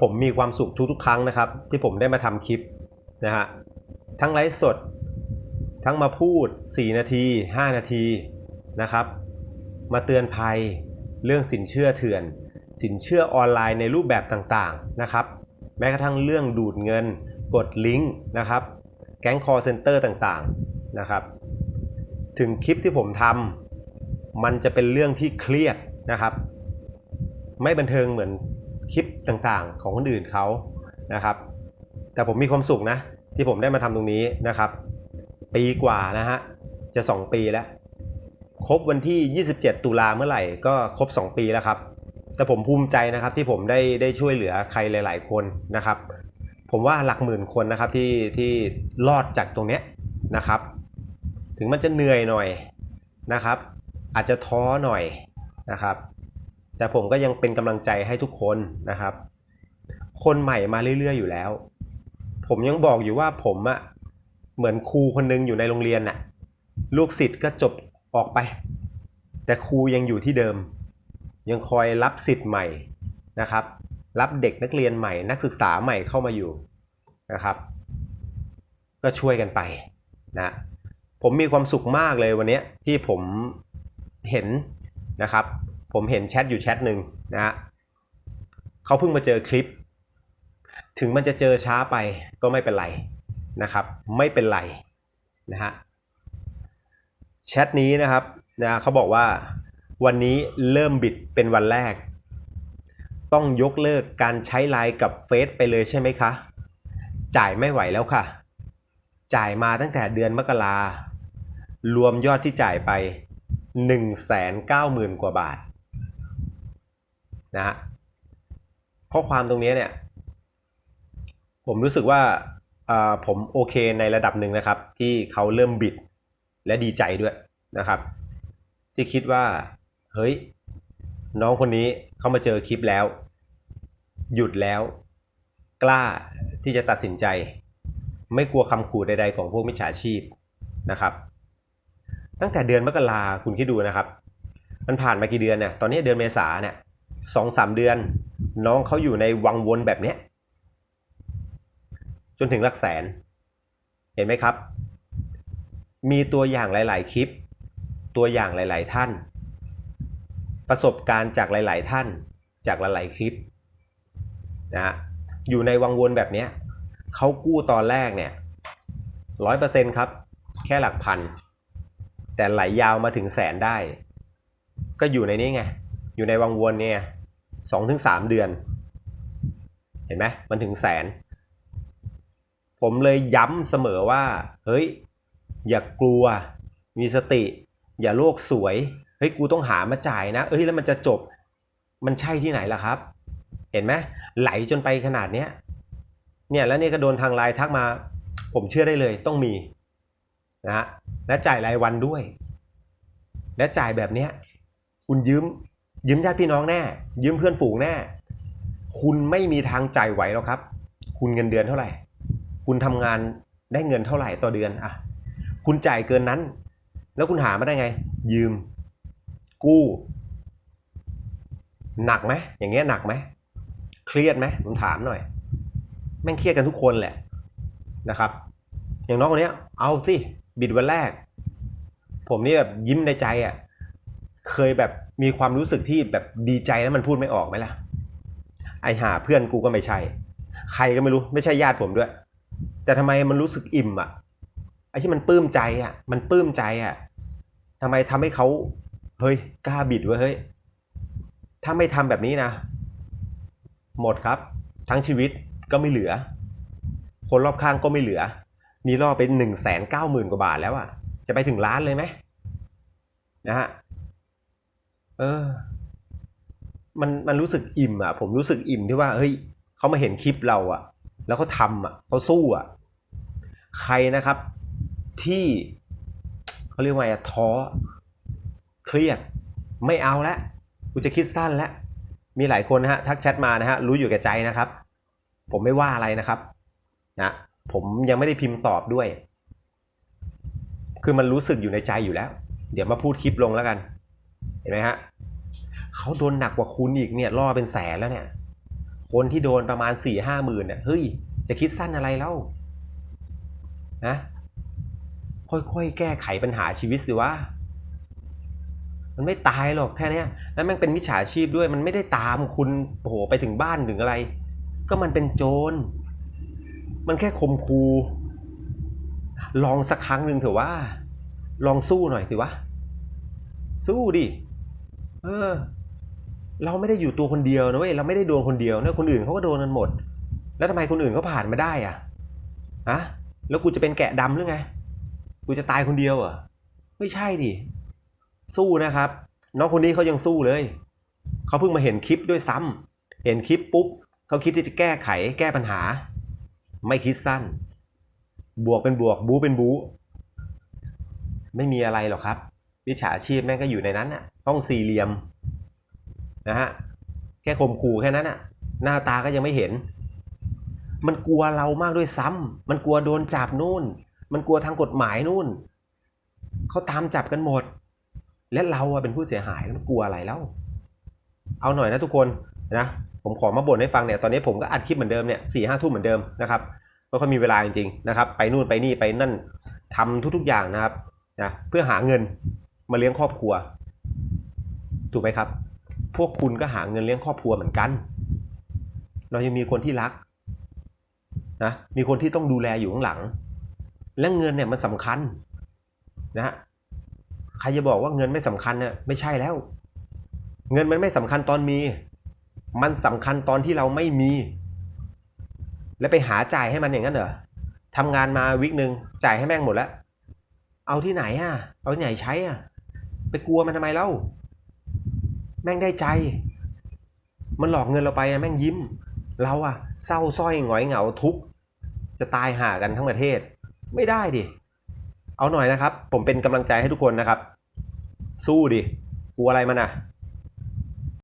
ผมมีความสุขทุกๆครั้งนะครับ ที่ผมได้มาทำคลิปนะฮะทั้งไลฟ์สด ทั้งมาพูด 4 นาที 5 นาทีนะครับ มาเตือนภัยเรื่องสินเชื่อเถื่อน สินเชื่อออนไลน์ในรูปแบบต่างๆนะครับ แม้กระทั่งเรื่องดูดเงิน กดลิงก์นะครับ แก๊งคอร์เซนเตอร์ต่างๆนะครับ ถึงคลิปที่ผมทำมันจะเป็นเรื่องที่เครียดนะครับ ไม่บันเทิงเหมือน คลิปต่างๆ ของคนอื่นเขานะครับ แต่ผมมีความสุขนะ ที่ผมได้มาทำตรงนี้นะครับ ปีกว่านะฮะจะ 2 ปีแล้ว ครบวันที่ 27 ตุลาเมื่อไหร่ก็ครบ 2 ปีแล้วครับ แต่ผมภูมิใจนะครับที่ผมได้ได้ช่วยเหลือใครหลาย ๆ คนนะครับ ผมว่าหลักหมื่นคนนะครับที่ที่รอดจากตรงเนี้ยนะครับ ถึงมันจะเหนื่อยหน่อยนะครับ อาจจะท้อหน่อยนะครับ แต่ผมก็ยังเป็นกำลังใจให้ทุกคนนะครับ คนใหม่มาเรื่อยๆอยู่แล้ว ผมยังบอกอยู่ว่าผมอะเหมือนครูคนหนึงอยู่ในโรงเรียนน่ะ ลูกศิษย์ก็จบออกไป แต่ครูยังอยู่ที่เดิม ยังคอยรับศิษย์ใหม่นะครับ รับเด็กนักเรียนใหม่ นักศึกษาใหม่เข้ามาอยู่นะครับ ก็ช่วยกันไปนะผมมีความสุขมากเลยวันนี้ที่ผมเห็นนะครับ ผมเห็นแชทอยู่แชทหนึ่งนะฮะเขาเพิ่งมาเจอคลิป ถึงมันจะเจอช้าไปก็ไม่เป็นไรนะครับ ไม่เป็นไรนะฮะแชทนี้นะครับนะเขาบอกว่าวันนี้เริ่มบิดเป็นวันแรก ต้องยกเลิกการใช้ไลน์กับเฟซไปเลยใช่ไหมคะ จ่ายไม่ไหวแล้วค่ะ จ่ายมาตั้งแต่เดือนมกรารวมยอดที่จ่ายไป 1 9 0 0 0 0 กว่าบาท นะฮะข้อความตรงนี้เนี่ย ผมรู้สึกว่าผมโอเคในระดับหนึ่งนะครับ ที่เขาเริ่มบิดและดีใจด้วยนะครับ ที่คิดว่า เฮ้ย น้องคนนี้เขามาเจอคลิปแล้ว หยุดแล้ว กล้าที่จะตัดสินใจ ไม่กลัวคำขู่ใดๆของพวกมิจฉาชีพนะครับ ตั้งแต่เดือนมกราคุณคิดดูนะครับ มันผ่านมากี่เดือนเนี่ยตอนนี้เดือนเมษาเนี่ย สองสามเดือน น้องเขาอยู่ในวังวนแบบเนี้ย จนถึงหลักแสน เห็นไหมครับ มีตัวอย่างหลาย ๆ คลิป ตัวอย่างหลาย ๆ ท่าน ประสบการณ์จากหลาย ๆ ท่าน จากหลาย ๆ คลิปนะฮะอยู่ในวังวนแบบเนี้ยเขากู้ตอนแรกเนี่ยร้อยเปอร์เซ็นครับ แค่หลักพัน แต่ไหลยาวมาถึงแสนได้ ก็อยู่ในนี้ไง อยู่ในวังวนเนี่ยสองถึงสามเดือน เห็นไหมมันถึงแสน ผมเลยย้ำเสมอว่า เฮ้ย อย่ากลัว มีสติ อย่าโลกสวย เฮ้ย กูต้องหามาจ่ายนะ เอ้ย แล้วมันจะจบ มันใช่ที่ไหนล่ะครับ เห็นไหมไหลจนไปขนาดเนี้ย เนี่ย แล้วนี่ก็โดนทางไลน์ทักมา ผมเชื่อได้เลย ต้องมีนะฮะและจ่ายรายวันด้วย และจ่ายแบบเนี้ย คุณยืม ยืมญาติพี่น้องแน่ ยืมเพื่อนฝูงแน่ คุณไม่มีทางจ่ายไหวหรอกครับ คุณเงินเดือนเท่าไหร่ คุณทำงานได้เงินเท่าไหร่ต่อเดือนอะคุณจ่ายเกินนั้น แล้วคุณหามาได้ไง ยืม กู้ หนักไหมอย่างเงี้ยหนักไหมเครียดไหมผมถามหน่อย แม่งเครียดกันทุกคนแหละนะครับ อย่างน้องคนนี้เอาสิบิดวันแรก ผมนี่แบบยิ้มในใจอะ เคยแบบมีความรู้สึกที่แบบดีใจแล้วมันพูดไม่ออกไหมล่ะ ไอหาเพื่อนกูก็ไม่ใช่ ใครก็ไม่รู้ไม่ใช่ญาติผมด้วย แต่ทำไมมันรู้สึกอิ่มอะไอที่มันปลื้มใจอะมันปลื้มใจอะทำไมทำให้เขาเฮ้ยกล้าบิดเว้ยเฮ้ยถ้าไม่ทำแบบนี้นะ หมดครับ ทั้งชีวิตก็ไม่เหลือ คนรอบข้างก็ไม่เหลือ นี่ล่อไปหนึ่งแสนเก้าหมื่นกว่าบาทแล้วอะจะไปถึงล้านเลยไหมนะฮะ เออ มันมันรู้สึกอิ่มอะ ผมรู้สึกอิ่มที่ว่าเฮ้ยเขามาเห็นคลิปเราอะ แล้วเขาทำอะเขาสู้อะ ใครนะครับ ที่เขาเรียกว่าไงท้อเครียด ไม่เอาละกูจะคิดสั้นแล้วมีหลายคนนะฮะทักแชทมานะฮะรู้อยู่แก่ใจนะครับ ผมไม่ว่าอะไรนะครับนะผมยังไม่ได้พิมพ์ตอบด้วย คือมันรู้สึกอยู่ในใจอยู่แล้ว เดี๋ยวมาพูดคลิปลงแล้วกัน เห็นไหมฮะเขาโดนหนักกว่าคุณอีกเนี่ยล่อเป็นแสนแล้วเนี่ย คนที่โดนประมาณสี่ห้าหมื่นเนี่ยเฮ้ยจะคิดสั้นอะไรเล่านะค่อยๆ แก้ไขปัญหาชีวิตสิวะมันไม่ตายหรอกแค่นี้แล้วแม่งเป็นมิจฉาชีพด้วยมันไม่ได้ตามคุณโอ้โหไปถึงบ้านถึงอะไร ก็มันเป็นโจร มันแค่ข่มคู ลองสักครั้งหนึ่งเถอะว่า ลองสู้หน่อยสิวะ สู้ดิเออ เราไม่ได้อยู่ตัวคนเดียวนะเว้ยเราไม่ได้โดนคนเดียวนะคนอื่นเขาก็โดนกันหมด แล้วทำไมคนอื่นเขาผ่านมาได้อะฮะแล้วกูจะเป็นแกะดำหรือไงกูจะตายคนเดียวเหรอไม่ใช่ดิสู้นะครับ น้องคนนี้เขายังสู้เลยเขาเพิ่งมาเห็นคลิปด้วยซ้ำเห็นคลิปปุ๊บเขาคิดที่จะแก้ไขแก้ปัญหา ไม่คิดสั้น บวกเป็นบวกบูเป็นบู ไม่มีอะไรหรอกครับ วิชาชีพแม่งก็อยู่ในนั้นน่ะ ต้องสี่เหลี่ยมนะฮะแค่ข่มขู่แค่นั้นน่ะ หน้าตาก็ยังไม่เห็น มันกลัวเรามากด้วยซ้ำมันกลัวโดนจับนู่น มันกลัวทางกฎหมายนู่นเขาตามจับกันหมด และเราเป็นผู้เสียหายมันกลัวอะไรแล้วเอาหน่อยนะทุกคนนะผมขอมาบ่นให้ฟังเนี่ยตอนนี้ผมก็อัดคลิปเหมือนเดิมเนี่ยสี่ห้าทุ่มเหมือนเดิมนะครับไม่ค่อยมีเวลาจริงๆนะครับ ไปนู่นไปนี่ไปนั่นทำทุกๆอย่างนะครับนะเพื่อหาเงิน มาเลี้ยงครอบครัว ถูกไหมครับ พวกคุณก็หาเงินเลี้ยงครอบครัวเหมือนกัน เรายังมีคนที่รักนะมีคนที่ต้องดูแลอยู่ข้างหลัง และเงินเนี่ยมันสำคัญนะใครจะบอกว่าเงินไม่สำคัญเนี่ยไม่ใช่แล้ว เงินมันไม่สำคัญตอนมี มันสำคัญตอนที่เราไม่มี แล้วไปหาจ่ายให้มันอย่างนั้นเหรอทำงานมาวิกหนึ่งจ่ายให้แม่งหมดแล้ว เอาที่ไหนอะ เอาที่ไหนใช้อะ กลัวมันทำไมเล่า แม่งได้ใจ มันหลอกเงินเราไปอะแม่งยิ้ม เราอะเศร้าส้อยหงอยเหงาทุกข์จะตายห่ากันทั้งประเทศ ไม่ได้ดิ เอาหน่อยนะครับ ผมเป็นกำลังใจให้ทุกคนนะครับ สู้ดิ กลัวอะไรมันอะ